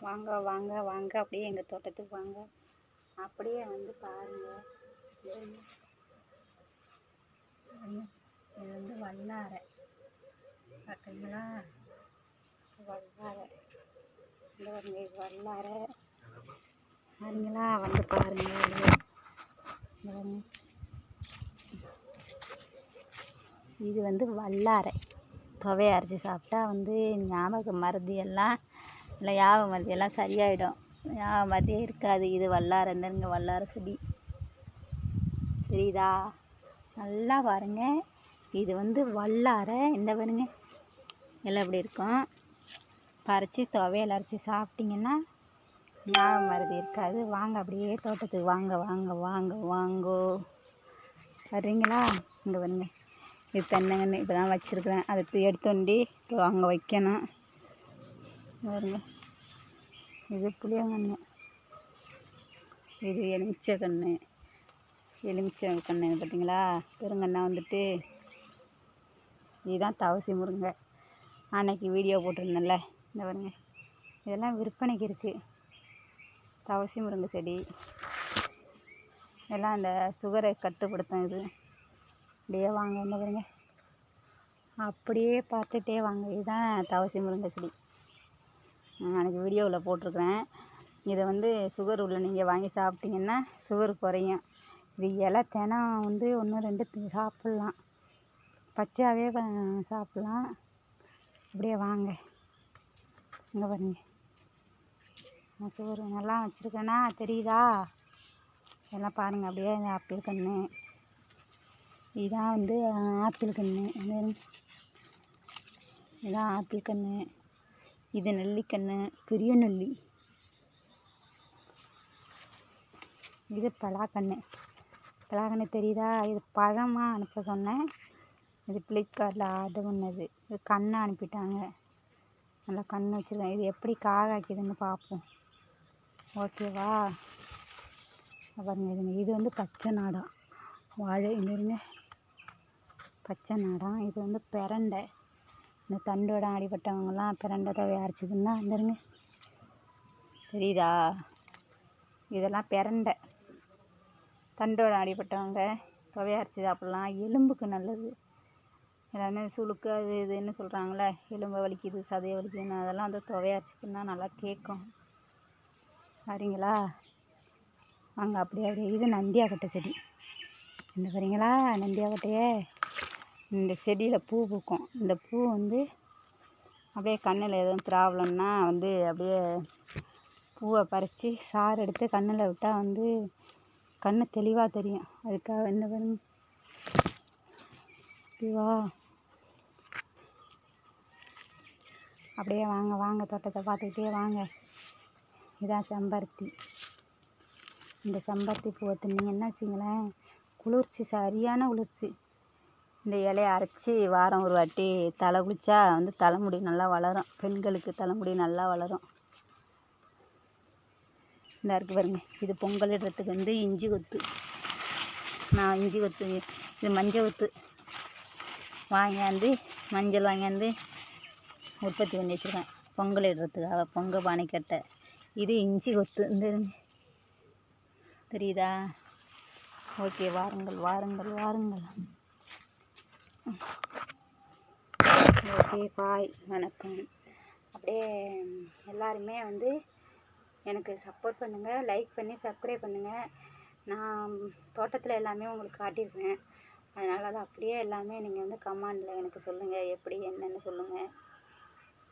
வாங்க வாங்க வாங்க அப்படியே எங்கள் தோட்டத்துக்கு வாங்க. அப்படியே வந்து பாருங்கள் இது வந்து வல்லாரை பார்த்தீங்களா? வல்லாரை இந்த பாருங்க இது வல்லாரை பாருங்களா வந்து பாருங்கள் இது வந்து வல்லாரை. துவையை அரைச்சி சாப்பிட்டா வந்து ஞாபக மருதி எல்லாம் இல்லை யாவை மருதி எல்லாம் சரியாயிடும். யாவை மருதியே இருக்காது. இது வல்லாரை இந்தங்க வல்லாரை செடி. தெரியுதா? நல்லா பாருங்க. இது வந்து வல்லார. இந்த பாருங்க. எல்லாம் இப்படி இருக்கும். பறித்து துவையல் அரைச்சி சாப்பிட்டிங்கன்னா ஞாபக மருதி இருக்காது. வாங்க அப்படியே தோட்டத்துக்கு வாங்க வாங்க வாங்க வாங்கோ. வர்றீங்களா? இங்கே வருங்க இது தென்னங்கன்னு இப்போ தான் வச்சுருக்குறேன். அதை தூ எடுத்தோண்டி இப்போ அங்கே வைக்கணும். பாருங்க. இது புளியங்கன்று இது எலுமிச்சை கன்று. எலுமிச்சை கன்று பார்த்தீங்களா? பெருங்கண்ணா வந்துட்டு இதுதான் தவசி முருங்கை. அன்னைக்கு வீடியோ போட்டிருந்தேன்ல இந்த பாருங்க. இதெல்லாம் விற்பனைக்கு இருக்குது தவசி முருங்கை செடி. எல்லாம் அந்த சுகரை கட்டுப்படுத்தும் இது. அப்படியே வாங்க என்ன பாருங்க. அப்படியே பார்த்துட்டே வாங்க. இதுதான் தவசி முருங்கை செடி. அன்றைக்கி வீடியோவில் போட்டிருக்கிறேன். இதை வந்து சுகர் உள்ள நீங்கள் வாங்கி சாப்பிட்டீங்கன்னா சுகர் குறையும். இது இலை தினம் வந்து ஒன்று ரெண்டு சாப்பிட்லாம். பச்சையாகவே சாப்பிட்லாம். அப்படியே வாங்க. இங்கே பாருங்க. நான் சுகர் நல்லா வச்சுருக்கேனா தெரியுதா? எல்லாம் பாருங்கள் அப்படியே இந்த ஆப்பிள் கன்று. இதான் வந்து ஆப்பிள் கன்று. இதான் ஆப்பிள் கன்று. இது நெல்லிக்கன்று பெரிய நெல்லி. இது பலாக்கன்று பலாக்கன்று தெரியுதா? இது பழமாக அனுப்ப சொன்னேன். இது ஃப்ளிப்கார்ட்டில் ஆர்டர் பண்ணது. இது கண்ணை அனுப்பிட்டாங்க. நல்லா கண் வச்சுருக்கேன் இது எப்படி காகாக்கிதுன்னு பார்ப்போம் ஓகேவா பாருங்க இதுங்க இது வந்து பச்சை நாடா. வாழை இது இருங்க பச்சை நாடா. இது வந்து பெரண்டை. இந்த தண்டோட அடிபட்டவங்கலாம் பிரண்டை தவை அரைச்சிதுன்னா வந்துருங்க தெரியுதா? இதெல்லாம் பிரண்டை. தண்டோட அடிபட்டவங்க துவையை அரைச்சி சாப்பிட்லாம் எலும்புக்கு நல்லது. எல்லாமே சுளுக்கு அது இதுன்னு சொல்கிறாங்களே எலும்பை வலிக்குது சதையை வலிக்குதுன்னு அதெல்லாம் அந்த துவையை அரைச்சிக்கின்னா நல்லா கேட்கும். சரிங்களா வாங்க அப்படியே அப்படியே. இது நந்தியாக்கட்டை செடி. இந்த பாருங்களா நந்தியாக்கட்டையே. இந்த செடியில் பூ பூக்கும். இந்த பூ வந்து அப்படியே கண்ணில் எதுவும் ப்ராப்ளம்னா வந்து அப்படியே பூவை பறித்து சாறு எடுத்து கண்ணில் விட்டால் வந்து கண்ணு தெளிவாக தெரியும். அதுக்காக என்ன பாருங்க ஓகேவா அப்படியே வாங்க வாங்க தோட்டத்தை பார்த்துக்கிட்டே வாங்க. இதான் செம்பருத்தி. இந்த செம்பருத்தி பூவை தின்னீங்கன்னா வச்சிங்களேன் குளிர்ச்சி சரியான குளிர்ச்சி. இந்த இலைய அரைச்சி வாரம் ஒரு வாட்டி தலை குளித்தா வந்து தலைமுடி நல்லா வளரும். பெண்களுக்கு தலைமுடி நல்லா வளரும். இந்த இருக்குது பாருங்க. இது பொங்கல் இடுறதுக்கு வந்து இஞ்சி கொத்து. நான் இஞ்சி கொத்து இது மஞ்சள் கொத்து. வாங்கியாந்து மஞ்சள் வாங்கியாந்து உற்பத்தி பண்ணி வச்சுருக்கேன். பொங்கல் இடுறதுக்காக பொங்க பானைக்கட்டை. இது இஞ்சி கொத்து. இந்த தெரியுதா? ஓகே வாருங்கள் வாருங்கள் வாருங்கள். ஓகே பாய் வணக்கம். அப்படியே எல்லாருமே வந்து எனக்கு சப்போர்ட் பண்ணுங்கள் லைக் பண்ணி சப்ஸ்கிரைப் பண்ணுங்கள் நான் தோட்டத்தில் எல்லாமே உங்களுக்கு காட்டியிருக்கேன். அதனால் அது அப்படியே எல்லாமே நீங்கள் வந்து கமாண்டில் எனக்கு சொல்லுங்கள் எப்படி என்னென்னு சொல்லுங்கள்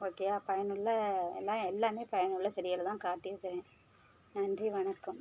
ஓகேயா பயனுள்ள எல்லாம் எல்லாமே பயனுள்ள செடிகளை தான் காட்டியிருக்கிறேன் நன்றி வணக்கம்.